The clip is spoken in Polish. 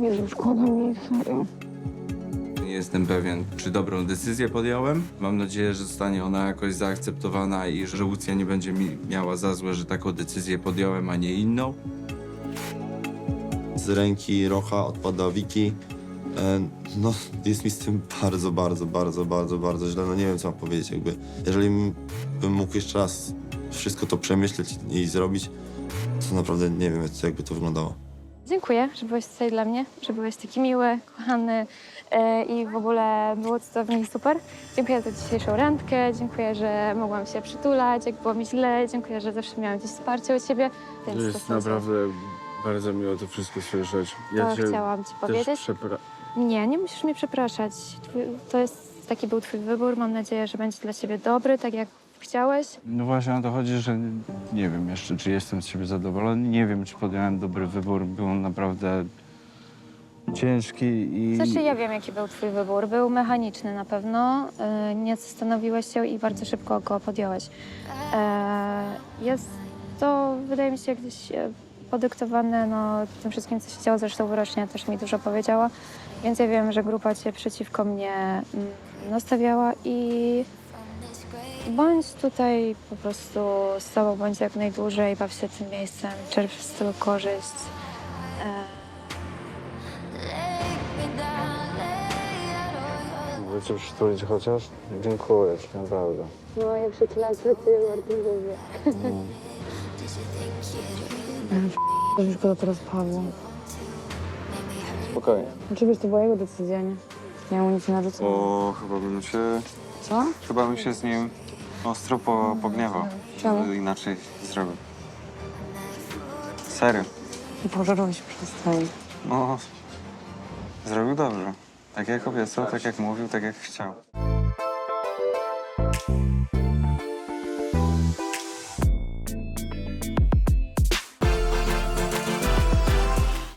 Jezu, szkoda mi, serio. Nie jestem pewien, czy dobrą decyzję podjąłem. Mam nadzieję, że zostanie ona jakoś zaakceptowana i że Łucja nie będzie mi miała za złe, że taką decyzję podjąłem, a nie inną. Z ręki Rocha odpada Wiki. E, No, jest mi z tym bardzo, bardzo, bardzo, bardzo, bardzo źle. No nie wiem, co mam powiedzieć. Jakby, jeżeli m- bym mógł jeszcze raz wszystko to przemyśleć i zrobić, to naprawdę nie wiem, jakby to wyglądało. Dziękuję, że byłeś tutaj dla mnie, że byłeś taki miły, kochany e, i w ogóle było cudownie super. Dziękuję za dzisiejszą randkę, dziękuję, że mogłam się przytulać, jak było mi źle, dziękuję, że zawsze miałam gdzieś wsparcie u ciebie. Więc To to jest są- naprawdę bardzo miło to wszystko słyszeć. To chciałam ci powiedzieć. przepra- Nie, nie musisz mnie przepraszać. To jest, taki był twój wybór. Mam nadzieję, że będzie dla ciebie dobry, tak jak chciałeś. No właśnie o to chodzi, że nie wiem jeszcze, czy jestem z siebie zadowolony. Nie wiem, czy podjąłem dobry wybór. Był on naprawdę ciężki i... Znaczy, ja wiem, jaki był twój wybór. Był mechaniczny na pewno. E, Nie zastanowiłeś się i bardzo szybko go podjąłeś. E, Jest to, wydaje mi się, gdzieś e, podyktowane no, tym wszystkim, co się działo. Zresztą wyrocznia też mi dużo powiedziała. Więc ja wiem, że grupa cię przeciwko mnie mm, nastawiała i bądź tutaj po prostu z tobą, bądź jak najdłużej, baw się tym miejscem, czerp z tego korzyść. E, Chcecie przytulić chociaż? Dziękuję ci, naprawdę. No, jak przytulać, to cię bardzo lubię. Też szkoda teraz Pawła. Spokojnie. Oczywiście to była jego decyzja, nie? Ja mu nic nie narzucałam. Bo chyba bym się, Co? chyba bym się z nim ostro po, pogniewał. Czemu? Inaczej zrobił. Serio. Pożarować przestań. No, zrobił dobrze. Tak jak obiecał, tak jak mówił, tak jak chciał.